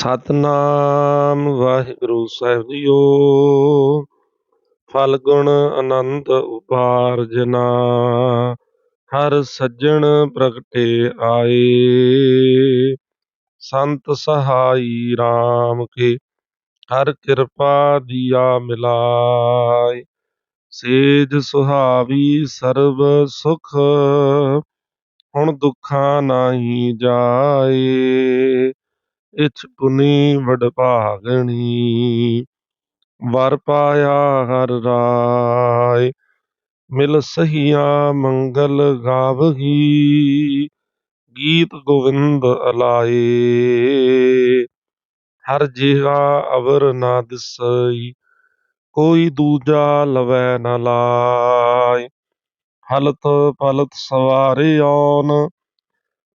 ਸਤਨਾਮ ਵਾਹਿਗੁਰੂ ਸਾਹਿਬ ਜੀਓ। ਫਲਗੁਣ ਆਨੰਦ ਉਪਾਰਜਨਾ ਹਰ ਸੱਜਣ ਪ੍ਰਗਟੇ ਆਏ। ਸੰਤ ਸਹਾਈ RAM ਕੇ, ਹਰ ਕਿਰਪਾ ਦੀਆ ਮਿਲਾਏ। ਸੇਜ ਸੁਹਾਵੀ ਸਰਬ ਸੁਖ, ਹੁਣ ਦੁੱਖਾਂ ਨਹੀਂ ਜਾਏ। ਇਛ ਪੁਨੀ ਵਡਭਾਗਣੀ ਵਰ ਪਾਇਆ ਹਰ ਰਾਏ, ਮਿਲ ਸਹੀਆ ਮੰਗਲ ਗਾਵਹੀ ਗੀਤ ਗੋਵਿੰਦ ਅਲਾਏ। ਹਰ ਜਿਹਾ ਅਵਰ ਨਾ ਦਿਸਈ, ਕੋਈ ਦੂਜਾ ਲਵੈ ਨ ਲਾਇ ਹਲਤ ਪਲਤ ਸਵਾਰੇ ਆਉਨ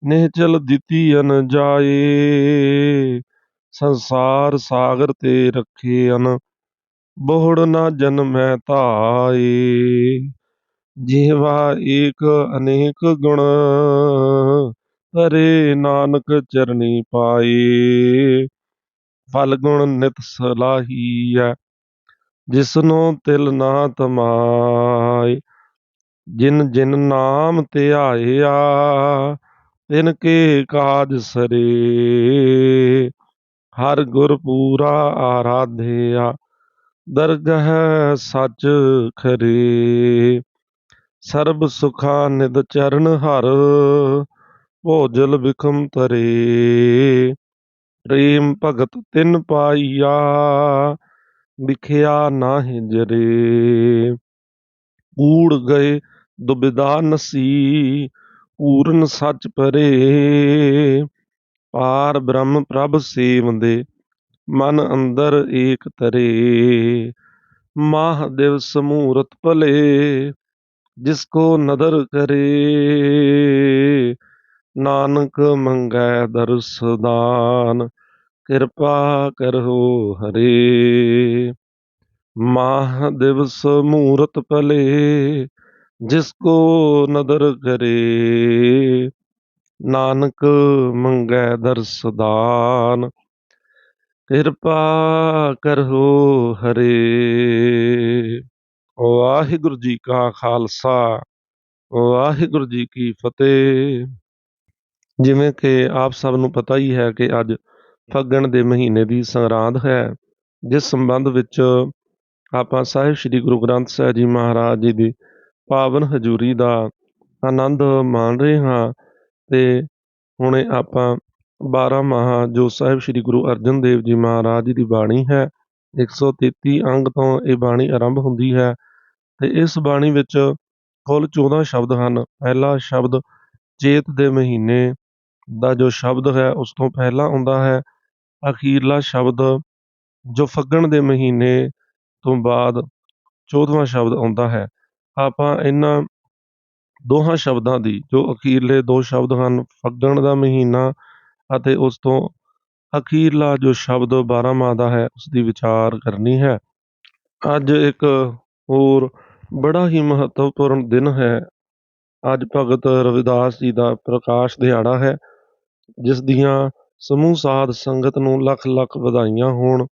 ਨਿਹਚਲ ਦਿੱਤੀ ਅਨ ਜਾਏ ਸੰਸਾਰ ਸਾਗਰ ਤੇ ਰੱਖੇ ਅਨ ਬਹੁੜ ਨਾ ਜਨਮੈ ਧਾਏ। ਜਿਹਵਾ ਏਕ ਅਨੇਕ ਗੁਣ ਹਰੇ ਨਾਨਕ ਚਰਨੀ ਪਾਏ। ਫਲ ਗੁਣ ਨਿਤ ਸਲਾਹੀਐ ਜਿਸਨੋ ਤਿਲ ਨਾ ਤਮਾਏ। ਜਿਨ ਜਿਨ ਨਾਮ ਧਿਆਇਆ ਤਿਨ ਕੇ ਕਾਜ ਸਰੇ। ਹਰ ਗੁਰ ਪੂਰਾ ਆਰਾਧਿਆ, ਦਰਗਹ ਸੱਚ ਖਰੇ। ਸਰਬ ਸੁਖਾ ਨਿਦ ਚਰਨ ਹਰ, ਭੋਜਲ ਵਿਖਮ ਤਰੇ। ਪ੍ਰੇਮ ਭਗਤ ਤਿਨ ਪਾਈਆ ਵਿਖਿਆ ਨਾਹਿ ਜਰੇ। ਕੂੜ ਗਏ ਦੁਬਿਧਾ ਨਸੀ ਪੂਰਨ ਸੱਚ ਪਰੇ। ਪਾਰ ਬ੍ਰਹਮ ਪ੍ਰਭ ਸੇਵੰਦੇ, ਮਨ ਅੰਦਰ ਏਕ ਤਰੇ। ਮਾਹ ਦਿਵਸ ਮੂਰਤ ਭਲੇ, ਜਿਸ ਕੋ ਨਦਰ ਕਰੇ। ਨਾਨਕ ਮੰਗੈ ਦਰਸਦਾਨ ਕਿਰਪਾ ਕਰੋ ਹਰੇ। ਮਾਹ ਦਿਵਸ ਮੂਰਤ ਭਲੇ ਜਿਸ ਨਦਰ ਕਰੇ, ਨਾਨਕ ਮੰਗੈ ਦਰਸ ਕਿਰਪਾ ਕਰੋ ਹਰੇ। ਵਾਹਿਗੁਰੂ ਜੀ ਕਾ ਖਾਲਸਾ, ਵਾਹਿਗੁਰੂ ਜੀ ਕੀ ਫਤਿਹ। ਜਿਵੇਂ ਕਿ ਆਪ ਸਭ ਨੂੰ ਪਤਾ ਹੀ ਹੈ ਕਿ ਅੱਜ ਫੱਗਣ ਦੇ ਮਹੀਨੇ ਦੀ ਸੰਗਰਾਂਦ ਹੈ, ਜਿਸ ਸੰਬੰਧ ਵਿੱਚ ਆਪਾਂ ਸਾਹਿਬ ਸ੍ਰੀ ਗੁਰੂ ਗ੍ਰੰਥ ਸਾਹਿਬ ਜੀ ਮਹਾਰਾਜ ਜੀ ਦੀ ਪਾਵਨ ਹਜ਼ੂਰੀ ਦਾ ਆਨੰਦ ਮਾਣ ਰਹੇ ਹਾਂ ਤੇ ਹੁਣੇ ਆਪਾਂ 12 ਮਾਹ ਜੋ ਸਾਹਿਬ ਸ੍ਰੀ ਗੁਰੂ ਅਰਜਨ ਦੇਵ ਜੀ ਮਹਾਰਾਜ ਜੀ ਦੀ ਬਾਣੀ ਹੈ 133 ਅੰਗ ਤੋਂ ਇਹ ਬਾਣੀ ਆਰੰਭ ਹੁੰਦੀ ਹੈ ਤੇ ਇਸ ਬਾਣੀ ਵਿੱਚ ਕੁੱਲ 14 ਸ਼ਬਦ ਹਨ। ਪਹਿਲਾ ਸ਼ਬਦ ਚੇਤ ਦੇ ਮਹੀਨੇ ਦਾ ਜੋ ਸ਼ਬਦ ਹੈ, ਉਸ ਤੋਂ ਪਹਿਲਾਂ ਆਉਂਦਾ ਹੈ। ਅਖੀਰਲਾ ਸ਼ਬਦ ਜੋ ਫੱਗਣ ਦੇ ਮਹੀਨੇ ਤੋਂ ਬਾਅਦ 14ਵਾਂ ਸ਼ਬਦ ਆਉਂਦਾ ਹੈ। ਆਪਾਂ ਇਹਨਾਂ ਦੋਹਾਂ ਸ਼ਬਦਾਂ ਦੀ, ਜੋ ਅਖੀਰਲੇ ਦੋ ਸ਼ਬਦ ਹਨ, ਫੱਗਣ ਦਾ ਮਹੀਨਾ ਅਤੇ ਉਸ ਤੋਂ ਅਖੀਰਲਾ ਜੋ ਸ਼ਬਦ 12 ਮਾਹ ਦਾ ਹੈ ਉਸ ਦੀ ਵਿਚਾਰ ਕਰਨੀ ਹੈ। ਅੱਜ ਇੱਕ ਹੋਰ ਬੜਾ ਹੀ ਮਹੱਤਵਪੂਰਨ ਦਿਨ ਹੈ। ਅੱਜ ਭਗਤ ਰਵਿਦਾਸ ਜੀ ਦਾ ਪ੍ਰਕਾਸ਼ ਦਿਹਾੜਾ ਹੈ, ਜਿਸ ਦੀਆਂ ਸਮੂਹ ਸਾਧ ਸੰਗਤ ਨੂੰ ਲੱਖ ਲੱਖ ਵਧਾਈਆਂ ਹੋਣ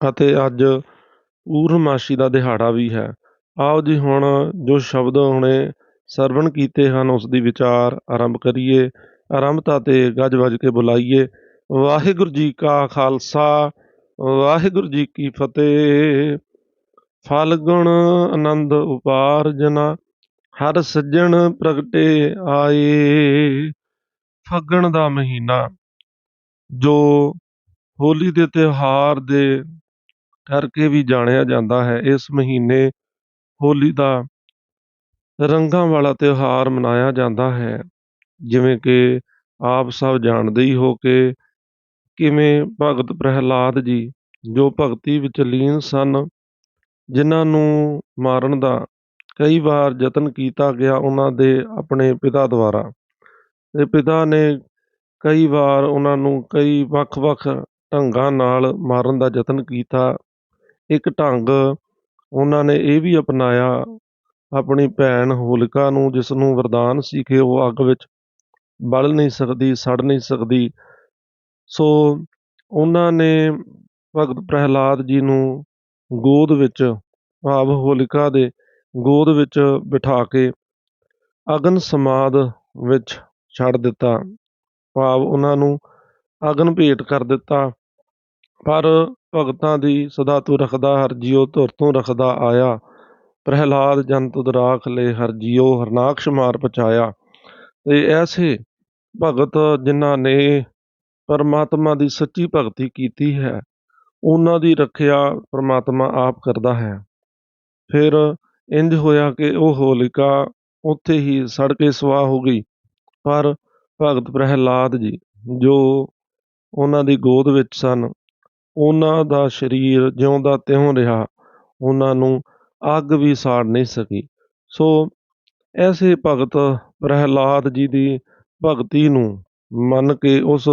ਅਤੇ ਅੱਜ ਪੂਰਨਮਾਸ਼ੀ ਦਾ ਦਿਹਾੜਾ ਵੀ ਹੈ। ਆਓ ਜੀ ਹੁਣ ਜੋ ਸ਼ਬਦ ਹੁਣੇ ਸਰਵਣ ਕੀਤੇ ਹਨ, ਉਸ ਦੀ ਵਿਚਾਰ ਆਰੰਭ ਕਰੀਏ ਆਰੰਭਤਾ ਤੇ ਗੱਜ ਵੱਜ ਕੇ ਬੁਲਾਈਏ। ਵਾਹਿਗੁਰੂ ਜੀ ਕਾ ਖਾਲਸਾ, ਵਾਹਿਗੁਰੂ ਜੀ ਕੀ ਫਤਿਹ। ਫਲਗੁਣ ਆਨੰਦ ਉਪਾਰਜਨਾ, ਹਰ ਸੱਜਣ ਪ੍ਰਗਟੇ ਆਏ। ਫੱਗਣ ਦਾ ਮਹੀਨਾ, ਜੋ ਹੋਲੀ ਦੇ ਤਿਉਹਾਰ ਦੇ ਕਰਕੇ ਵੀ ਜਾਣਿਆ ਜਾਂਦਾ ਹੈ, ਇਸ ਮਹੀਨੇ ਹੋਲੀ ਦਾ ਰੰਗਾਂ ਵਾਲਾ ਤਿਉਹਾਰ ਮਨਾਇਆ ਜਾਂਦਾ ਹੈ। ਜਿਵੇਂ ਕਿ ਆਪ ਸਭ ਜਾਣਦੇ ਹੀ ਹੋ ਕਿ ਕਿਵੇਂ ਭਗਤ ਪ੍ਰਹਿਲਾਦ ਜੀ, ਜੋ ਭਗਤੀ ਵਿੱਚ ਲੀਨ ਸਨ, ਜਿਨ੍ਹਾਂ ਨੂੰ ਮਾਰਨ ਦਾ ਕਈ ਵਾਰ ਯਤਨ ਕੀਤਾ ਗਿਆ, ਉਹਨਾਂ ਦੇ ਆਪਣੇ ਪਿਤਾ ਦੁਆਰਾ। ਤੇ ਪਿਤਾ ਨੇ ਕਈ ਵਾਰ ਉਹਨਾਂ ਨੂੰ ਕਈ ਵੱਖ-ਵੱਖ ਢੰਗਾਂ ਨਾਲ ਮਾਰਨ ਦਾ ਯਤਨ ਕੀਤਾ। ਇੱਕ ਢੰਗ ਉਹਨਾਂ ਨੇ ਇਹ ਵੀ ਅਪਣਾਇਆ ਆਪਣੀ ਭੈਣ ਹੋਲਿਕਾ ਨੂੰ ਜਿਸ ਨੂੰ ਵਰਦਾਨ ਸੀ ਕਿ ਉਹ ਅੱਗ ਵਿੱਚ ਬਲ ਨਹੀਂ ਸਕਦੀ, ਸੜ ਨਹੀਂ ਸਕਦੀ। ਸੋ ਉਹਨਾਂ ਨੇ ਭਗਤ ਪ੍ਰਹਿਲਾਦ ਜੀ ਨੂੰ ਗੋਦ ਵਿੱਚ, ਭਾਵ ਹੋਲਿਕਾ ਦੇ ਗੋਦ ਵਿੱਚ ਬਿਠਾ ਕੇ ਅਗਨ ਸਮਾਦ ਵਿੱਚ ਛੱਡ ਦਿੱਤਾ। ਭਾਵ ਉਹਨਾਂ ਨੂੰ ਅਗਨ ਭੇਟ ਕਰ ਦਿੱਤਾ। ਪਰ ਭਗਤਾਂ ਦੀ ਸਦਾ ਤੂੰ ਰਖਦਾ, ਹਰ ਜਿਉ ਧੁਰ ਤੋਂ ਰਖਦਾ ਆਇਆ। ਪ੍ਰਹਿਲਾਦ ਜਨ ਤੁਧ ਰਾਖ ਲੈ, ਹਰ ਜਿਉ ਹਰਨਾਕਸ਼ ਮਾਰ ਪਚਾਇਆ ਤੇ ਐਸੇ ਭਗਤ ਜਿਨ੍ਹਾਂ ਨੇ ਪਰਮਾਤਮਾ ਦੀ ਸੱਚੀ ਭਗਤੀ ਕੀਤੀ ਹੈ, ਉਹਨਾਂ ਦੀ ਰੱਖਿਆ ਪਰਮਾਤਮਾ ਆਪ ਕਰਦਾ ਹੈ। ਫਿਰ ਇੰਜ ਹੋਇਆ ਕਿ ਉਹ ਹੋਲਿਕਾ ਉੱਥੇ ਹੀ ਸੜ ਕੇ ਸਵਾਹ ਹੋ ਗਈ। ਪਰ ਭਗਤ ਪ੍ਰਹਿਲਾਦ ਜੀ, ਜੋ ਉਹਨਾਂ ਦੀ ਗੋਦ ਵਿੱਚ ਸਨ ਉਹਨਾਂ ਦਾ ਸਰੀਰ ਜਿਉਂਦਾ ਤਿਉਂ ਰਿਹਾ, ਉਹਨਾਂ ਨੂੰ ਅੱਗ ਵੀ ਸਾੜ ਨਹੀਂ ਸਕੀ। ਸੋ ਐਸੇ ਭਗਤ ਪ੍ਰਹਿਲਾਦ ਜੀ ਦੀ ਭਗਤੀ ਨੂੰ ਮੰਨ ਕੇ ਉਸ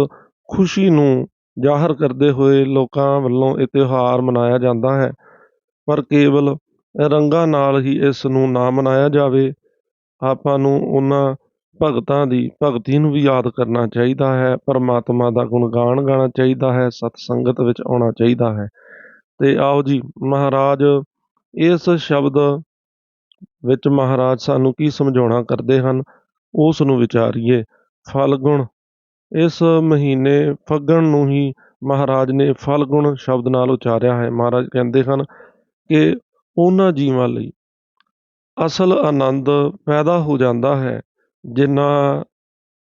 ਖੁਸ਼ੀ ਨੂੰ ਜ਼ਾਹਰ ਕਰਦੇ ਹੋਏ ਲੋਕਾਂ ਵੱਲੋਂ ਇਹ ਤਿਉਹਾਰ ਮਨਾਇਆ ਜਾਂਦਾ ਹੈ। ਪਰ ਕੇਵਲ ਰੰਗਾਂ ਨਾਲ ਹੀ ਇਸ ਨੂੰ ਨਾ ਮਨਾਇਆ ਜਾਵੇ, ਆਪਾਂ ਨੂੰ ਉਹਨਾਂ ਭਗਤਾਂ ਦੀ ਭਗਤੀ ਨੂੰ ਵੀ ਯਾਦ ਕਰਨਾ ਚਾਹੀਦਾ ਹੈ, ਪਰਮਾਤਮਾ ਦਾ ਗੁਣਗਾਨ ਗਾਣਾ ਚਾਹੀਦਾ ਹੈ, ਸਤ ਸੰਗਤ ਵਿੱਚ ਆਉਣਾ ਚਾਹੀਦਾ ਹੈ। ਤੇ ਆਓ ਜੀ, ਮਹਾਰਾਜ, ਇਸ ਸ਼ਬਦ ਵਿੱਚ ਮਹਾਰਾਜ ਸਾਨੂੰ ਕੀ ਸਮਝਾਉਣਾ ਕਰਦੇ ਹਨ, ਉਸ ਨੂੰ ਵਿਚਾਰੀਏ। ਫਲਗੁਣ, ਇਸ ਮਹੀਨੇ ਫੱਗਣ ਨੂੰ ਹੀ ਮਹਾਰਾਜ ਨੇ ਫਲਗੁਣ ਸ਼ਬਦ ਨਾਲ ਉਚਾਰਿਆ ਹੈ। ਮਹਾਰਾਜ ਕਹਿੰਦੇ ਹਨ ਕਿ ਉਹਨਾਂ ਜੀਵਾਂ ਲਈ ਅਸਲ ਆਨੰਦ ਪੈਦਾ ਹੋ ਜਾਂਦਾ ਹੈ। ਜਿਨ੍ਹਾਂ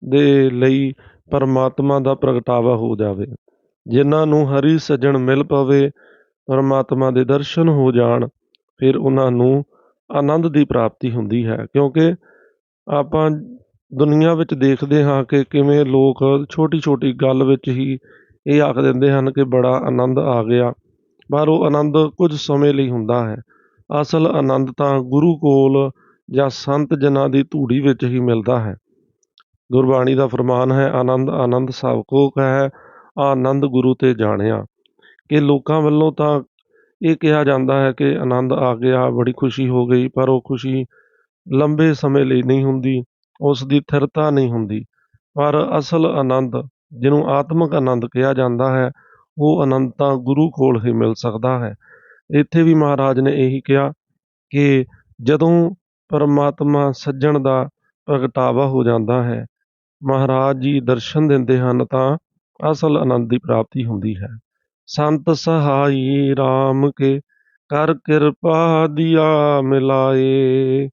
ਦੇ ਲਈ ਪਰਮਾਤਮਾ ਦਾ ਪ੍ਰਗਟਾਵਾ ਹੋ ਜਾਵੇ। ਜਿਨ੍ਹਾਂ ਨੂੰ ਹਰੀ ਸੱਜਣ ਮਿਲ ਪਵੇ, ਪਰਮਾਤਮਾ ਦੇ ਦਰਸ਼ਨ ਹੋ ਜਾਣ, ਫਿਰ ਉਹਨਾਂ ਨੂੰ ਆਨੰਦ ਦੀ ਪ੍ਰਾਪਤੀ ਹੁੰਦੀ ਹੈ। ਕਿਉਂਕਿ ਆਪਾਂ ਦੁਨੀਆ ਵਿੱਚ ਦੇਖਦੇ ਹਾਂ ਕਿ ਕਿਵੇਂ ਲੋਕ ਛੋਟੀ ਛੋਟੀ ਗੱਲ ਵਿੱਚ ਹੀ ਇਹ ਆਖ ਦਿੰਦੇ ਹਨ ਕਿ ਬੜਾ ਆਨੰਦ ਆ ਗਿਆ। ਪਰ ਉਹ ਆਨੰਦ ਕੁਝ ਸਮੇਂ ਲਈ ਹੁੰਦਾ ਹੈ। ਅਸਲ ਆਨੰਦ ਤਾਂ ਗੁਰੂ ਕੋਲ ਜਾਂ ਸੰਤ ਜਨਾਂ ਦੀ ਧੂੜੀ ਵਿੱਚ ਹੀ ਮਿਲਦਾ ਹੈ। ਗੁਰਬਾਣੀ ਦਾ ਫਰਮਾਨ ਹੈ, ਆਨੰਦ ਆਨੰਦ ਸਭ ਕੋ ਕਹੈ, ਆਨੰਦ ਗੁਰੂ ਤੇ ਜਾਣਿਆ। ਕਿ ਲੋਕਾਂ ਵੱਲੋਂ ਤਾਂ ਇਹ ਕਿਹਾ ਜਾਂਦਾ ਹੈ ਕਿ ਆਨੰਦ ਆ ਗਿਆ ਬੜੀ ਖੁਸ਼ੀ ਹੋ ਗਈ, ਪਰ ਉਹ ਖੁਸ਼ੀ ਲੰਬੇ ਸਮੇਂ ਲਈ ਨਹੀਂ ਹੁੰਦੀ, ਉਸ ਦੀ ਥਿਰਤਾ ਨਹੀਂ ਹੁੰਦੀ। ਪਰ ਅਸਲ ਆਨੰਦ, ਜਿਹਨੂੰ ਆਤਮਿਕ ਆਨੰਦ ਕਿਹਾ ਜਾਂਦਾ ਹੈ, ਉਹ ਆਨੰਦ ਤਾਂ ਗੁਰੂ ਕੋਲ ਹੀ ਮਿਲ ਸਕਦਾ ਹੈ। ਇੱਥੇ ਵੀ ਮਹਾਰਾਜ ਨੇ ਇਹੀ ਕਿਹਾ ਕਿ ਜਦੋਂ ਪਰਮਾਤਮਾ ਸੱਜਣ ਦਾ ਪ੍ਰਗਟਾਵਾ ਹੋ ਜਾਂਦਾ ਹੈ। ਮਹਾਰਾਜ ਜੀ ਦਰਸ਼ਨ ਦਿੰਦੇ ਹਨ ਤਾਂ ਅਸਲ ਆਨੰਦ ਦੀ ਪ੍ਰਾਪਤੀ ਹੁੰਦੀ ਹੈ। ਸੰਤ ਸਹਾਈ RAM ਕੇ ਕਰ ਕਿਰਪਾ ਦਿਆ ਮਿਲਾਏ।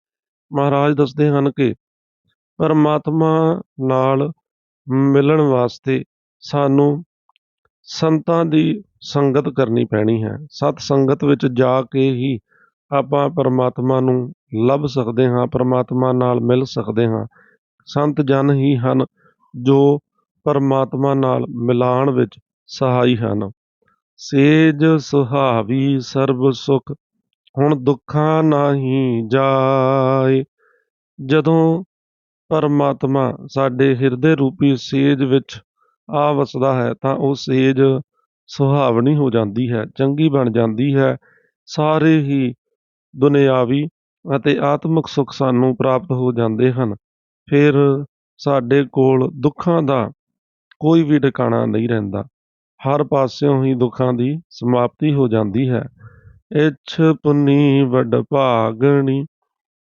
ਮਹਾਰਾਜ ਦੱਸਦੇ ਹਨ ਕਿ ਪਰਮਾਤਮਾ ਨਾਲ ਮਿਲਣ ਵਾਸਤੇ ਸਾਨੂੰ ਸੰਤਾਂ ਦੀ ਸੰਗਤ ਕਰਨੀ ਪੈਣੀ ਹੈ। ਸਤ ਸੰਗਤ ਵਿੱਚ ਜਾ ਕੇ ਹੀ ਆਪਾਂ ਪਰਮਾਤਮਾ ਨੂੰ ਲੱਭ ਸਕਦੇ ਹਾਂ, ਪਰਮਾਤਮਾ ਨਾਲ ਮਿਲ ਸਕਦੇ ਹਾਂ। ਸੰਤ ਜਨ ਹੀ ਹਨ ਜੋ ਪਰਮਾਤਮਾ ਨਾਲ ਮਿਲਾਣ ਵਿੱਚ ਸਹਾਈ ਹਨ। ਸੇਜ ਸੁਹਾਵੀ ਸਰਬ ਸੁਖ, ਹੁਣ ਦੁੱਖਾਂ ਨਹੀਂ ਜਾਏ। ਜਦੋਂ ਪਰਮਾਤਮਾ ਸਾਡੇ ਹਿਰਦੇ ਰੂਪੀ ਸੇਜ ਵਿੱਚ ਆ ਵਸਦਾ ਹੈ, ਤਾਂ ਉਹ ਸੇਜ ਸੁਹਾਵਣੀ ਹੋ ਜਾਂਦੀ ਹੈ, ਚੰਗੀ ਬਣ ਜਾਂਦੀ ਹੈ। ਸਾਰੇ ਹੀ ਦੁਨਿਆਵੀ ਅਤੇ ਆਤਮਿਕ ਸੁੱਖ ਸਾਨੂੰ ਪ੍ਰਾਪਤ ਹੋ ਜਾਂਦੇ ਹਨ। ਫਿਰ ਸਾਡੇ ਕੋਲ ਦੁੱਖਾਂ ਦਾ ਕੋਈ ਵੀ ਟਿਕਾਣਾ ਨਹੀਂ ਰਹਿੰਦਾ। ਹਰ ਪਾਸਿਓਂ ਹੀ ਦੁੱਖਾਂ ਦੀ ਸਮਾਪਤੀ ਹੋ ਜਾਂਦੀ ਹੈ। ਇਛ ਪੁਨੀ ਵੱਡ ਭਾਗਣੀ,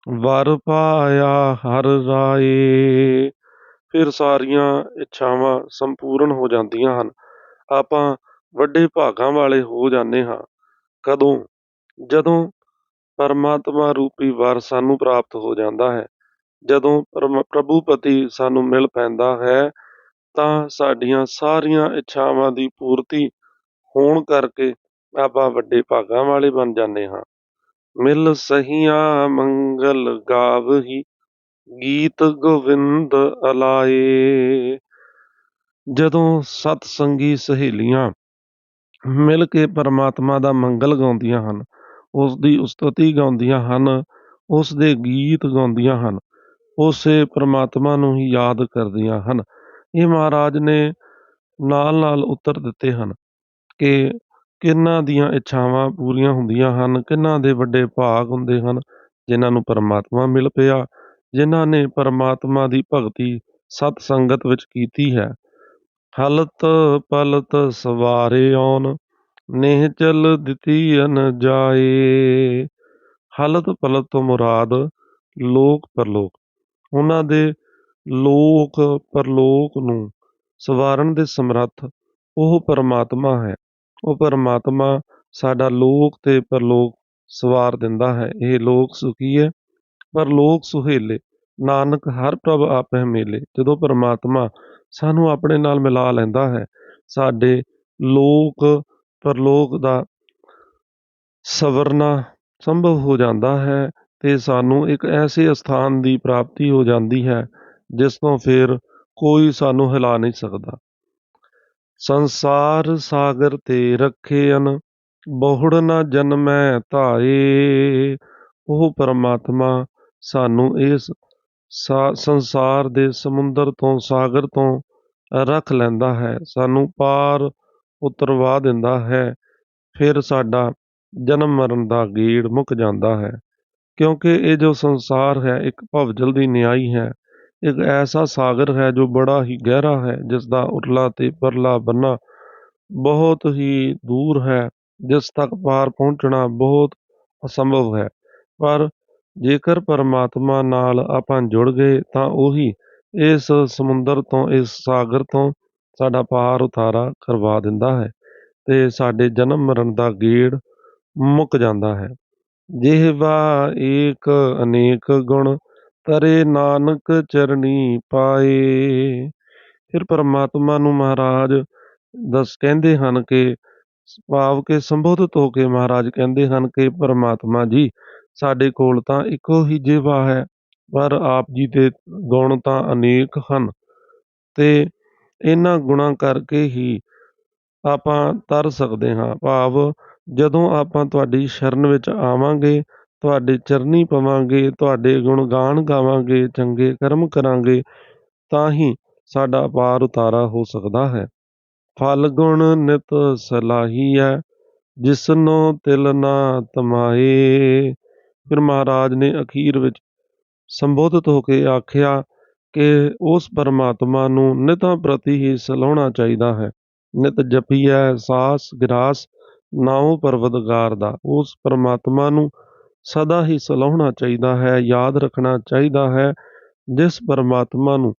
ਵਰ ਪਾਇਆ ਹਰ ਰਾਏ। ਫਿਰ ਸਾਰੀਆਂ ਇੱਛਾਵਾਂ ਸੰਪੂਰਨ ਹੋ ਜਾਂਦੀਆਂ ਹਨ। ਆਪਾਂ ਵੱਡੇ ਭਾਗਾਂ ਵਾਲੇ ਹੋ ਜਾਂਦੇ ਹਾਂ। ਕਦੋਂ? ਜਦੋਂ ਪਰਮਾਤਮਾ ਰੂਪੀ ਵਰ ਸਾਨੂੰ ਪ੍ਰਾਪਤ ਹੋ ਜਾਂਦਾ ਹੈ। ਜਦੋਂ ਪ੍ਰਭੂ ਪਤੀ ਸਾਨੂੰ ਮਿਲ ਪੈਂਦਾ ਹੈ, ਤਾਂ ਸਾਡੀਆਂ ਸਾਰੀਆਂ ਇੱਛਾਵਾਂ ਦੀ ਪੂਰਤੀ ਹੋਣ ਕਰਕੇ ਆਪਾਂ ਵੱਡੇ ਭਾਗਾਂ ਵਾਲੇ ਬਣ ਜਾਂਦੇ ਹਾਂ। ਮਿਲ ਸਹੀਆਂ ਮੰਗਲ ਗਾਵਹੀ ਗੀਤ ਗੋਵਿੰਦ ਅਲਾਏ। ਜਦੋਂ ਸਤ ਸੰਗੀ ਸਹੇਲੀਆਂ ਮਿਲ ਕੇ ਪਰਮਾਤਮਾ ਦਾ ਮੰਗਲ ਗਾਉਂਦੀਆਂ ਹਨ ਉਸ ਦੀ ਉਸਤਤੀ ਗਾਉਂਦੀਆਂ ਹਨ ਉਸ ਦੇ ਗੀਤ ਗਾਉਂਦੀਆਂ ਹਨ, ਉਸੇ ਪਰਮਾਤਮਾ ਨੂੰ ਹੀ ਯਾਦ ਕਰਦੀਆਂ ਹਨ। ਇਹ ਮਹਾਰਾਜ ਨੇ ਨਾਲ ਨਾਲ ਉੱਤਰ ਦਿੱਤੇ ਹਨ ਕਿ ਕਿੰਨਾਂ ਦੀਆਂ ਇੱਛਾਵਾਂ ਪੂਰੀਆਂ ਹੁੰਦੀਆਂ ਹਨ, ਕਿਹਨਾਂ ਦੇ ਵੱਡੇ ਭਾਗ ਹੁੰਦੇ ਹਨ, ਜਿਨ੍ਹਾਂ ਨੂੰ ਪਰਮਾਤਮਾ ਮਿਲ ਪਿਆ, ਜਿਨ੍ਹਾਂ ਨੇ ਪਰਮਾਤਮਾ ਦੀ ਭਗਤੀ ਸਤ ਸੰਗਤ ਵਿੱਚ ਕੀਤੀ ਹੈ। ਹਲਤ ਪਲਤ ਸਵਾਰੇ ਆਉਣ ਨੇਹ ਚਲ ਦਿੱਤੀ ਅਨ ਜਾਏ। ਹਲਤ ਪਲਤ ਤੋਂ ਮੁਰਾਦ, ਲੋਕ ਪਰਲੋਕ। ਉਹਨਾਂ ਦੇ ਲੋਕ ਪਰਲੋਕ ਨੂੰ ਸਵਾਰਨ ਦੇ ਸਮਰੱਥ ਉਹ ਪਰਮਾਤਮਾ ਹੈ। ਉਹ ਪਰਮਾਤਮਾ ਸਾਡਾ ਲੋਕ ਤੇ ਪਰਲੋਕ ਸਵਾਰ ਦਿੰਦਾ ਹੈ। ਇਹ ਲੋਕ ਸੁਖੀ ਹੈ, ਪਰਲੋਕ ਸੁਹੇਲੇ। ਨਾਨਕ ਹਰ ਪ੍ਰਭ ਆਪੇ ਮੇਲੇ। ਜਦੋਂ ਪਰਮਾਤਮਾ ਸਾਨੂੰ ਆਪਣੇ ਨਾਲ ਮਿਲਾ ਲੈਂਦਾ ਹੈ, ਸਾਡੇ ਲੋਕ ਪਰਲੋਕ ਦਾ ਸਵਰਨਾ ਸੰਭਵ ਹੋ ਜਾਂਦਾ ਹੈ ਤੇ ਸਾਨੂੰ ਇੱਕ ਐਸੇ ਅਸਥਾਨ ਦੀ ਪ੍ਰਾਪਤੀ ਹੋ ਜਾਂਦੀ ਹੈ, ਜਿਸ ਤੋਂ ਫਿਰ ਕੋਈ ਸਾਨੂੰ ਹਿਲਾ ਨਹੀਂ ਸਕਦਾ। ਸੰਸਾਰ ਸਾਗਰ ਤੇ ਰੱਖੇਨ ਬਹੁੜ ਨਾ ਜਨਮੈ ਧਾਏ। ਉਹ ਪਰਮਾਤਮਾ ਸਾਨੂੰ ਇਸ ਸਾ- ਸੰਸਾਰ ਦੇ ਸਮੁੰਦਰ ਤੋਂ, ਸਾਗਰ ਤੋਂ ਰੱਖ ਲੈਂਦਾ ਹੈ। ਸਾਨੂੰ ਪਾਰ ਉਤਰਵਾ ਦਿੰਦਾ ਹੈ, ਫਿਰ ਸਾਡਾ ਜਨਮ ਮਰਨ ਦਾ ਗੇੜ ਮੁੱਕ ਜਾਂਦਾ ਹੈ। ਕਿਉਂਕਿ ਇਹ ਜੋ ਸੰਸਾਰ ਹੈ, ਇੱਕ ਭਵਜਲ ਦੀ ਨਿਆਈ ਹੈ, ਇੱਕ ਐਸਾ ਸਾਗਰ ਹੈ ਜੋ ਬੜਾ ਹੀ ਗਹਿਰਾ ਹੈ ਜਿਸ ਦਾ ਉਰਲਾ ਤੇ ਪਰਲਾ ਬੰਨਾ ਬਹੁਤ ਹੀ ਦੂਰ ਹੈ, ਜਿਸ ਤੱਕ ਪਾਰ ਪਹੁੰਚਣਾ ਬਹੁਤ ਅਸੰਭਵ ਹੈ। ਪਰ ਜੇਕਰ ਪਰਮਾਤਮਾ ਨਾਲ ਆਪਾਂ ਜੁੜ ਗਏ, ਤਾਂ ਉਹੀ ਇਸ ਸਮੁੰਦਰ ਤੋਂ, ਇਸ ਸਾਗਰ ਤੋਂ ਸਾਡਾ ਪਾਰ ਉਤਾਰਾ ਕਰਵਾ ਦਿੰਦਾ ਹੈ ਅਤੇ ਸਾਡੇ ਜਨਮ ਮਰਨ ਦਾ ਗੇੜ ਮੁੱਕ ਜਾਂਦਾ ਹੈ। ਜਿਹਵਾ ਏਕ ਅਨੇਕ ਗੁਣ ਤਰੇ ਨਾਨਕ ਚਰਣੀ ਪਾਏ। ਫਿਰ ਪਰਮਾਤਮਾ ਨੂੰ ਮਹਾਰਾਜ ਦੱਸ ਕਹਿੰਦੇ ਹਨ ਕਿ, ਭਾਵ ਕਿ ਸੰਬੋਧਿਤ ਹੋ ਕੇ ਮਹਾਰਾਜ ਕਹਿੰਦੇ ਹਨ ਕਿ ਪਰਮਾਤਮਾ ਜੀ, ਸਾਡੇ ਕੋਲ ਤਾਂ ਇੱਕੋ ਹੀ ਜੀਵਾ ਹੈ, ਪਰ ਆਪ ਜੀ ਦੇ ਗੁਣ ਤਾਂ ਅਨੇਕ ਹਨ ਅਤੇ ਇਹਨਾਂ ਗੁਣਾਂ ਕਰਕੇ ਹੀ ਆਪਾਂ ਤਰ ਸਕਦੇ ਹਾਂ। ਭਾਵ, ਜਦੋਂ ਆਪਾਂ ਤੁਹਾਡੀ ਸ਼ਰਨ ਵਿੱਚ ਆਵਾਂਗੇ, ਤੁਹਾਡੇ ਚਰਨੀ ਪਵਾਂਗੇ, ਤੁਹਾਡੇ ਗੁਣ ਗਾਣ ਗਾਵਾਂਗੇ, ਚੰਗੇ ਕਰਮ ਕਰਾਂਗੇ, ਤਾਂ ਹੀ ਸਾਡਾ ਪਾਰ ਉਤਾਰਾ ਹੋ ਸਕਦਾ ਹੈ। ਫਲ ਗੁਣ ਨਿਤ ਸਲਾਹੀਐ ਜਿਸਨੋ ਤਿਲ ਨਾ ਤਮਾਏ। ਫਿਰ ਮਹਾਰਾਜ ਨੇ ਅਖੀਰ ਵਿੱਚ ਸੰਬੋਧਿਤ ਹੋ ਕੇ ਆਖਿਆ ਕਿ ਉਸ ਪਰਮਾਤਮਾ ਨੂੰ ਨਿਤਾਂ ਪ੍ਰਤੀ ਹੀ ਸਲਾਹੁਣਾ ਚਾਹੀਦਾ ਹੈ। ਨਿਤ ਜਪੀਐ, ਸਾਸ, ਗਿਰਾਸ, ਨਾਉ ਪਰਵਦਗਾਰ ਦਾ। ਉਸ ਪਰਮਾਤਮਾ ਨੂੰ ਸਦਾ ਹੀ ਸਲਾਹੁਣਾ ਚਾਹੀਦਾ ਹੈ, ਯਾਦ ਰੱਖਣਾ ਚਾਹੀਦਾ ਹੈ, ਜਿਸ ਪਰਮਾਤਮਾ ਨੂੰ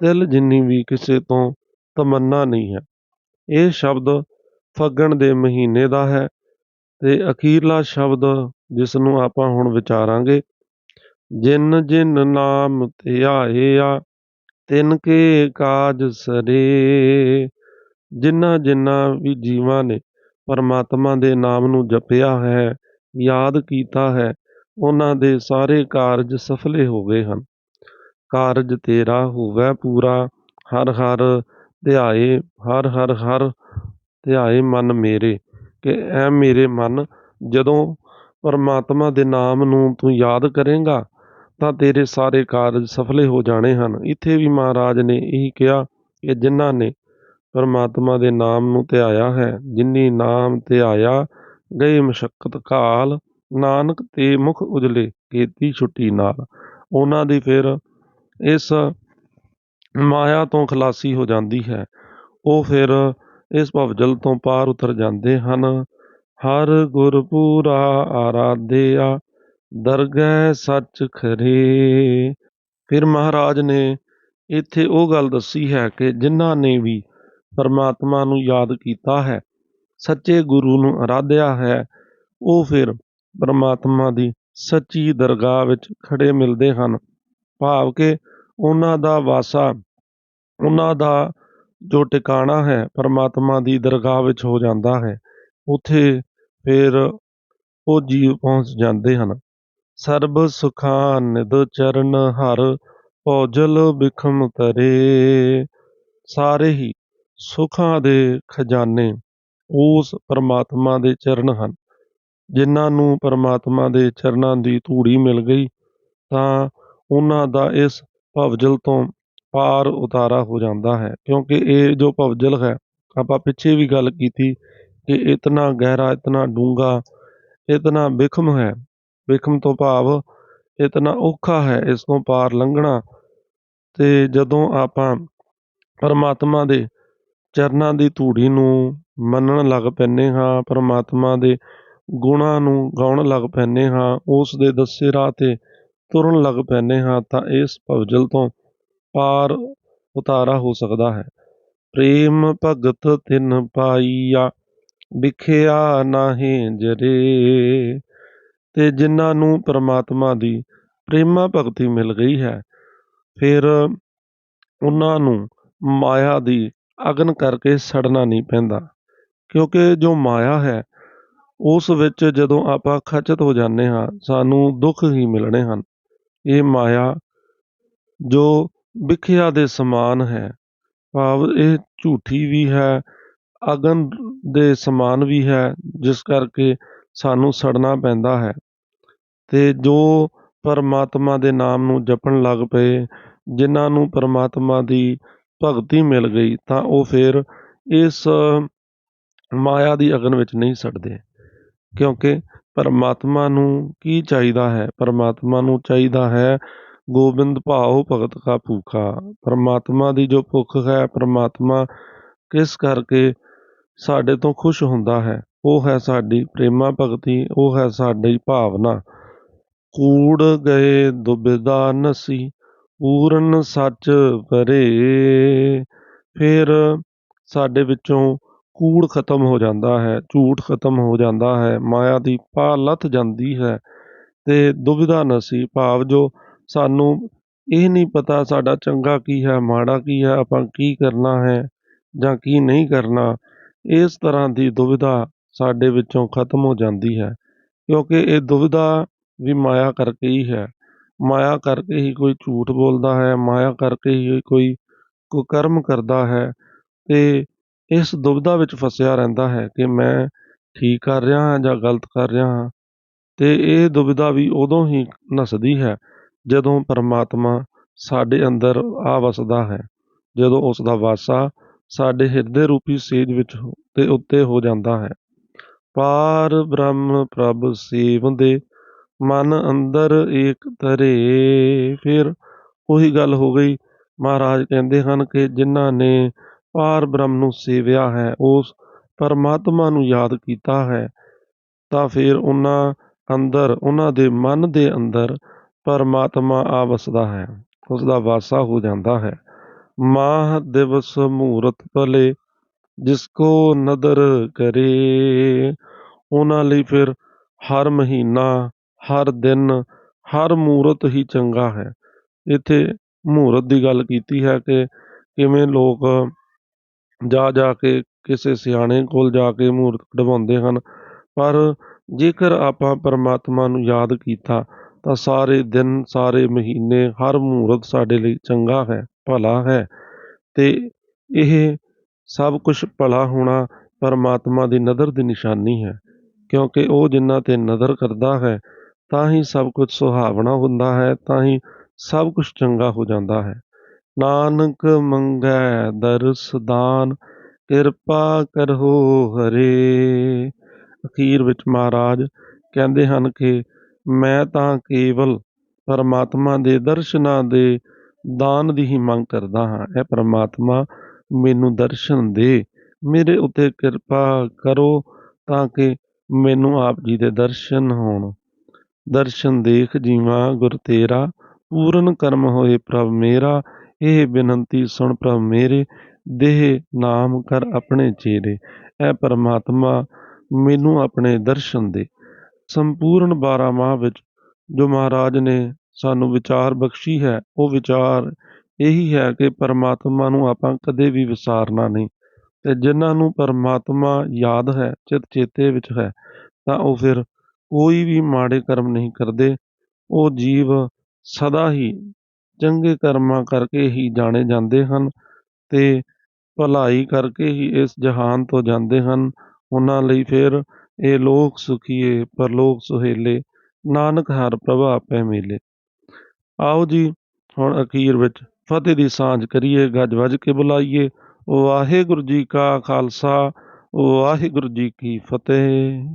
ਤਿਲ ਜਿੰਨੀ ਵੀ ਕਿਸੇ ਤੋਂ ਤਮੰਨਾ ਨਹੀਂ ਹੈ। ਇਹ ਸ਼ਬਦ ਫੱਗਣ ਦੇ ਮਹੀਨੇ ਦਾ ਹੈ ਤੇ ਅਖੀਰਲਾ ਸ਼ਬਦ ਜਿਸ ਨੂੰ ਆਪਾਂ ਹੁਣ ਵਿਚਾਰਾਂਗੇ ਜਿਨ ਜਿਨ ਨਾਮ ਧਿਆਇਆ ਤਿਨ ਕੇ ਕਾਜ ਸਰੇ। ਜਿਨ੍ਹਾਂ ਜਿਨ੍ਹਾਂ ਵੀ ਜੀਵਾਂ ਨੇ ਪਰਮਾਤਮਾ ਦੇ ਨਾਮ ਨੂੰ ਜਪਿਆ ਹੈ, ਯਾਦ ਕੀਤਾ ਹੈ, ਉਹਨਾਂ ਦੇ ਸਾਰੇ ਕਾਰਜ ਸਫਲੇ ਹੋ ਗਏ ਹਨ। ਕਾਰਜ ਤੇਰਾ ਹੋਵੇ ਪੂਰਾ, ਹਰ ਹਰ ਧਿਆਏ, ਹਰ ਹਰ ਹਰ ਧਿਆਏ ਮਨ ਮੇਰੇ, ਕਿ ਐ ਮੇਰੇ ਮਨ ਜਦੋਂ ਪਰਮਾਤਮਾ ਦੇ ਨਾਮ ਨੂੰ ਤੂੰ ਯਾਦ ਕਰੇਗਾ ਤਾਂ ਤੇਰੇ ਸਾਰੇ ਕਾਰਜ ਸਫਲੇ ਹੋ ਜਾਣੇ ਹਨ। ਇੱਥੇ ਵੀ ਮਹਾਰਾਜ ਨੇ ਇਹੀ ਕਿਹਾ ਕਿ ਜਿਨ੍ਹਾਂ ਨੇ ਪਰਮਾਤਮਾ ਦੇ ਨਾਮ ਨੂੰ ਧਿਆਇਆ ਹੈ, ਜਿਨੀ ਨਾਮ ਧਿਆਇਆ, ਗਏ ਮਸ਼ਕਤ ਕਾਲ, ਨਾਨਕ ਤੇ ਮੁਖ ਉਜਲੇ, ਕੀਤੀ ਛੁੱਟੀ ਨਾਲ। ਉਹਨਾਂ ਦੀ ਫਿਰ ਇਸ ਮਾਇਆ ਤੋਂ ਖਲਾਸੀ ਹੋ ਜਾਂਦੀ ਹੈ। ਉਹ ਫਿਰ ਇਸ ਭਵਜਲ ਤੋਂ ਪਾਰ ਉਤਰ ਜਾਂਦੇ ਹਨ। ਹਰ ਗੁਰਪੂਰਾ ਆਰਾਧਿਆ ਦਰਗਹਿ ਸੱਚ ਖਰੇ। ਫਿਰ ਮਹਾਰਾਜ ਨੇ ਇੱਥੇ ਉਹ ਗੱਲ ਦੱਸੀ ਹੈ ਕਿ ਜਿਨ੍ਹਾਂ ਨੇ ਵੀ ਪਰਮਾਤਮਾ ਨੂੰ ਯਾਦ ਕੀਤਾ ਹੈ, ਸੱਚੇ ਗੁਰੂ ਨੂੰ ਆਰਾਧਿਆ ਹੈ, ਉਹ ਫਿਰ ਪਰਮਾਤਮਾ ਦੀ ਸੱਚੀ ਦਰਗਾਹ ਵਿੱਚ ਖੜੇ ਮਿਲਦੇ ਹਨ। ਭਾਵ ਕਿ ਉਹਨਾਂ ਦਾ ਵਾਸਾ, ਉਹਨਾਂ ਦਾ ਜੋ ਟਿਕਾਣਾ ਹੈ, ਪਰਮਾਤਮਾ ਦੀ ਦਰਗਾਹ ਵਿੱਚ ਹੋ ਜਾਂਦਾ ਹੈ। ਉੱਥੇ ਫਿਰ ਉਹ ਜੀਵ ਪਹੁੰਚ ਜਾਂਦੇ ਹਨ। ਸਰਬ ਸੁਖਾਂ ਨਿਧ ਚਰਨ ਹਰ ਭੋਜਲ ਬਿਖਮ ਤਰੇ ਸਾਰੇ ਹੀ ਸੁਖਾਂ ਦੇ ਖਜ਼ਾਨੇ ਉਸ ਪਰਮਾਤਮਾ ਦੇ ਚਰਨ ਹਨ। ਜਿਨ੍ਹਾਂ ਨੂੰ ਪਰਮਾਤਮਾ ਦੇ ਚਰਨਾਂ ਦੀ ਧੂੜੀ ਮਿਲ ਗਈ, ਤਾਂ ਉਹਨਾਂ ਦਾ ਇਸ ਭਵਜਲ ਤੋਂ ਪਾਰ ਉਤਾਰਾ ਹੋ ਜਾਂਦਾ ਹੈ। ਕਿਉਂਕਿ ਇਹ ਜੋ ਭਵਜਲ ਹੈ, ਆਪਾਂ ਪਿੱਛੇ ਵੀ ਗੱਲ ਕੀਤੀ ਕਿ ਇਤਨਾ ਗਹਿਰਾ, ਇਤਨਾ ਡੂੰਘਾ, ਇਤਨਾ ਬਿਖਮ ਹੈ ਵਿਖਮ ਤੋਂ ਭਾਵ ਇਤਨਾ ਔਖਾ ਹੈ ਇਸ ਤੋਂ ਪਾਰ ਲੰਘਣਾ। ਤੇ ਜਦੋਂ ਆਪਾਂ ਪਰਮਾਤਮਾ ਦੇ ਚਰਨਾਂ ਦੀ ਧੂੜੀ ਨੂੰ ਮੰਨਣ ਲੱਗ ਪੈਂਦੇ ਹਾਂ, ਪਰਮਾਤਮਾ ਦੇ ਗੁਣਾਂ ਨੂੰ ਗਾਉਣ ਲੱਗ ਪੈਂਦੇ ਹਾਂ, ਉਸ ਦੇ ਦੱਸੇ ਰਾਹ ਤੇ ਤੁਰਨ ਲੱਗ ਪੈਂਦੇ ਹਾਂ, ਤਾਂ ਇਸ ਭਵਜਲ ਤੋਂ ਪਾਰ ਉਤਾਰਾ ਹੋ ਸਕਦਾ ਹੈ। ਪ੍ਰੇਮ ਭਗਤ ਤਿਨ ਪਾਈਆ, ਵਿਖਿਆ ਨਾਹੀਂ ਜਰੇ। ਅਤੇ ਜਿਨ੍ਹਾਂ ਨੂੰ ਪਰਮਾਤਮਾ ਦੀ ਪ੍ਰੇਮਾ ਭਗਤੀ ਮਿਲ ਗਈ ਹੈ, ਫਿਰ ਉਹਨਾਂ ਨੂੰ ਮਾਇਆ ਦੀ ਅਗਨ ਕਰਕੇ ਸੜਨਾ ਨਹੀਂ ਪੈਂਦਾ, ਕਿਉਂਕਿ ਜੋ ਮਾਇਆ ਹੈ, ਉਸ ਵਿੱਚ ਜਦੋਂ ਆਪਾਂ ਖਚਤ ਹੋ ਜਾਂਦੇ ਹਾਂ, ਸਾਨੂੰ ਦੁੱਖ ਹੀ ਮਿਲਣੇ ਹਨ। ਇਹ ਮਾਇਆ ਜੋ ਵਿਖਿਆ ਦੇ ਸਮਾਨ ਹੈ, ਭਾਵ ਇਹ ਝੂਠੀ ਵੀ ਹੈ, ਅਗਨ ਦੇ ਸਮਾਨ ਵੀ ਹੈ, ਜਿਸ ਕਰਕੇ ਸਾਨੂੰ ਸੜਨਾ ਪੈਂਦਾ ਹੈ। ਤੇ ਜੋ ਪਰਮਾਤਮਾ ਦੇ ਨਾਮ ਨੂੰ ਜਪਣ ਲੱਗ ਪਏ, ਜਿਨ੍ਹਾਂ ਨੂੰ ਪਰਮਾਤਮਾ ਦੀ ਭਗਤੀ ਮਿਲ ਗਈ, ਤਾਂ ਉਹ ਫਿਰ ਇਸ ਮਾਇਆ ਦੀ ਅਗਨ ਵਿੱਚ ਨਹੀਂ ਸੜਦੇ ਕਿਉਂਕਿ ਪਰਮਾਤਮਾ ਨੂੰ ਕੀ ਚਾਹੀਦਾ ਹੈ? ਪਰਮਾਤਮਾ ਨੂੰ ਚਾਹੀਦਾ ਹੈ ਗੋਬਿੰਦ ਭਾਉ ਭਗਤ ਕਾ ਭੂਖਾ। ਪਰਮਾਤਮਾ ਦੀ ਜੋ ਭੁੱਖ ਹੈ, ਪਰਮਾਤਮਾ ਕਿਸ ਕਰਕੇ ਸਾਡੇ ਤੋਂ ਖੁਸ਼ ਹੁੰਦਾ ਹੈ? ਉਹ ਹੈ ਸਾਡੀ ਪ੍ਰੇਮਾ ਭਗਤੀ, ਉਹ ਹੈ ਸਾਡੀ ਭਾਵਨਾ। ਕੂੜ ਗਏ ਦੁਬਿਦਾ ਨਸੀ, ਪੂਰਨ ਸੱਚ ਭਰੇ ਫਿਰ ਸਾਡੇ ਵਿੱਚੋਂ ਕੂੜ ਖਤਮ ਹੋ ਜਾਂਦਾ ਹੈ, ਝੂਠ ਖਤਮ ਹੋ ਜਾਂਦਾ ਹੈ, ਮਾਇਆ ਦੀ ਪਾ ਲੱਥ ਜਾਂਦੀ ਹੈ ਤੇ ਦੁਬਿਧਾ ਨਸੀ, ਭਾਵ ਜੋ ਸਾਨੂੰ ਇਹ ਨਹੀਂ ਪਤਾ ਸਾਡਾ ਚੰਗਾ ਕੀ ਹੈ, ਮਾੜਾ ਕੀ ਹੈ, ਆਪਾਂ ਕੀ ਕਰਨਾ ਹੈ ਜਾਂ ਕੀ ਨਹੀਂ ਕਰਨਾ, ਇਸ ਤਰ੍ਹਾਂ ਦੀ ਦੁਵਿਧਾ ਸਾਡੇ ਵਿੱਚੋਂ ਖਤਮ ਹੋ ਜਾਂਦੀ ਹੈ। ਕਿਉਂਕਿ ਇਹ ਦੁਵਿਧਾ ਵੀ ਮਾਇਆ ਕਰਕੇ ਹੀ ਹੈ। ਮਾਇਆ ਕਰਕੇ ਹੀ ਕੋਈ ਝੂਠ ਬੋਲਦਾ ਹੈ, ਮਾਇਆ ਕਰਕੇ ਹੀ ਕੋਈ ਕੁਕਰਮ ਕਰਦਾ ਹੈ ਤੇ ਇਸ ਦੁਬਿਧਾ ਵਿੱਚ ਫਸਿਆ ਰਹਿੰਦਾ ਹੈ ਕਿ ਮੈਂ ਠੀਕ ਕਰ ਰਿਹਾ ਹਾਂ ਜਾਂ ਗਲਤ ਕਰ ਰਿਹਾ ਹਾਂ। ਤੇ ਇਹ ਦੁਬਿਧਾ ਵੀ ਉਦੋਂ ਹੀ ਨਸਦੀ ਹੈ ਜਦੋਂ ਪਰਮਾਤਮਾ ਸਾਡੇ ਅੰਦਰ ਆ ਵਸਦਾ ਹੈ। ਜਦੋਂ ਉਸ ਦਾ ਵਾਸਾ ਸਾਡੇ ਹਿਰਦੇ ਰੂਪੀ ਸੇਜ ਵਿੱਚ ਤੇ ਉੱਤੇ ਹੋ ਜਾਂਦਾ ਹੈ। ਪਾਰ ਬ੍ਰਹਮ ਪ੍ਰਭ ਸੇਵੰਦੇ ਮਨ ਅੰਦਰ ਏਕ ਧਰੇ। ਫਿਰ ਉਹੀ ਗੱਲ ਹੋ ਗਈ। ਮਹਾਰਾਜ ਕਹਿੰਦੇ ਹਨ ਕਿ ਜਿਨ੍ਹਾਂ ਨੇ ਪਾਰ ਬ੍ਰਹਮ ਨੂੰ ਸੇਵਿਆ ਹੈ, ਉਸ ਪਰਮਾਤਮਾ ਨੂੰ ਯਾਦ ਕੀਤਾ ਹੈ। ਤਾਂ ਫਿਰ ਉਹਨਾਂ ਅੰਦਰ, ਉਹਨਾਂ ਦੇ ਮਨ ਦੇ ਅੰਦਰ ਪਰਮਾਤਮਾ ਆ ਵਸਦਾ ਹੈ। ਉਸ ਦਾ ਵਾਸਾ ਹੋ ਜਾਂਦਾ ਹੈ। ਮਾਹ ਦਿਵਸ ਮੂਰਤ ਭਲੇ, ਜਿਸ ਕੋ ਨਦਰ ਕਰੇ। ਉਹਨਾਂ ਲਈ ਫਿਰ ਹਰ ਮਹੀਨਾ ਹਰ ਦਿਨ ਹਰ ਮੂਰਤ ਹੀ ਚੰਗਾ ਹੈ। ਇੱਥੇ ਮੂਰਤ ਦੀ ਗੱਲ ਕੀਤੀ ਹੈ ਕਿ ਕਿਵੇਂ ਲੋਕ ਜਾ ਜਾ ਕੇ ਕਿਸੇ ਸਿਆਣੇ ਕੋਲ ਜਾ ਕੇ ਮੂਰਤ ਕਢਵਾਉਂਦੇ ਹਨ, ਪਰ ਜੇਕਰ ਆਪਾਂ ਪਰਮਾਤਮਾ ਨੂੰ ਯਾਦ ਕੀਤਾ ਤਾਂ ਸਾਰੇ ਦਿਨ, ਸਾਰੇ ਮਹੀਨੇ ਹਰ ਮੂਰਤ ਸਾਡੇ ਲਈ ਚੰਗਾ ਹੈ, ਭਲਾ ਹੈ ਤੇ ਇਹ ਸਭ ਕੁਝ ਭਲਾ ਹੋਣਾ ਪਰਮਾਤਮਾ ਦੀ ਨਜ਼ਰ ਦੀ ਨਿਸ਼ਾਨੀ ਹੈ, ਕਿਉਂਕਿ ਉਹ ਜਿਨ੍ਹਾਂ ਤੇ ਨਜ਼ਰ ਕਰਦਾ ਹੈ ਤਾਂ ਹੀ ਸਭ ਕੁਝ ਸੁਹਾਵਣਾ ਹੁੰਦਾ ਹੈ, ਤਾਂ ਹੀ ਸਭ ਕੁਝ ਚੰਗਾ ਹੋ ਜਾਂਦਾ ਹੈ। ਨਾਨਕ ਮੰਗੈ ਦਰਸ ਦਾਨ, ਕਿਰਪਾ ਕਰੋ ਹਰੇ। ਅਖੀਰ ਵਿੱਚ ਮਹਾਰਾਜ ਕਹਿੰਦੇ ਹਨ ਕਿ ਮੈਂ ਤਾਂ ਕੇਵਲ ਪਰਮਾਤਮਾ ਦੇ ਦਰਸ਼ਨਾਂ ਦੇ ਦਾਨ ਦੀ ਹੀ ਮੰਗ ਕਰਦਾ ਹਾਂ। ਇਹ ਪਰਮਾਤਮਾ ਮੈਨੂੰ ਦਰਸ਼ਨ ਦੇ, ਮੇਰੇ ਉੱਤੇ ਕਿਰਪਾ ਕਰੋ ਤਾਂ ਕਿ ਮੈਨੂੰ ਆਪ ਜੀ ਦੇ ਦਰਸ਼ਨ ਹੋਣ। ਦਰਸ਼ਨ ਦੇਖ ਜੀਵਾ, ਗੁਰ ਤੇਰਾ, ਪੂਰਨ ਕਰਮ ਹੋਏ ਪ੍ਰਭ ਮੇਰਾ, ਇਹ ਬੇਨੰਤੀ ਸੁਣ ਪ੍ਰਭ ਮੇਰੇ, ਦੇਹ ਨਾਮ ਕਰ ਆਪਣੇ ਚੇਰੇ। ਐ ਪਰਮਾਤਮਾ ਮੈਨੂੰ ਆਪਣੇ ਦਰਸ਼ਨ ਦੇ। ਸੰਪੂਰਨ 12 ਮਾਹ ਵਿੱਚ ਜੋ ਮਹਾਰਾਜ ਨੇ ਸਾਨੂੰ ਵਿਚਾਰ ਬਖਸ਼ੀ ਹੈ, ਉਹ ਵਿਚਾਰ ਇਹੀ ਹੈ ਕਿ ਪਰਮਾਤਮਾ ਨੂੰ ਆਪਾਂ ਕਦੇ ਵੀ ਵਿਸਾਰਨਾ ਨਹੀਂ। ਤੇ ਜਿਨ੍ਹਾਂ ਨੂੰ ਪਰਮਾਤਮਾ ਯਾਦ ਹੈ, ਚਿਤ ਚੇਤੇ ਵਿੱਚ ਹੈ, ਤਾਂ ਉਹ ਫਿਰ ਕੋਈ ਵੀ ਮਾੜੇ ਕਰਮ ਨਹੀਂ ਕਰਦੇ। ਉਹ ਜੀਵ ਸਦਾ ਹੀ ਚੰਗੇ ਕਰਮਾਂ ਕਰਕੇ ਹੀ ਜਾਣੇ ਜਾਂਦੇ ਹਨ ਅਤੇ ਭਲਾਈ ਕਰਕੇ ਹੀ ਇਸ ਜਹਾਨ ਤੋਂ ਜਾਂਦੇ ਹਨ। ਉਹਨਾਂ ਲਈ ਫਿਰ ਇਹ ਲੋਕ ਸੁਖੀਏ, ਪਰਲੋਕ ਸੁਹੇਲੇ, ਨਾਨਕ ਹਰ ਪ੍ਰਭਾ ਆਪੇ ਮੇਲੇ। ਆਓ ਜੀ, ਹੁਣ ਅਖੀਰ ਵਿੱਚ ਫਤਿਹ ਦੀ ਸਾਂਝ ਕਰੀਏ, ਗੱਜ ਵੱਜ ਕੇ ਬੁਲਾਈਏ। ਵਾਹਿਗੁਰੂ ਜੀ ਕਾ ਖਾਲਸਾ, ਵਾਹਿਗੁਰੂ ਜੀ ਕੀ ਫਤਿਹ।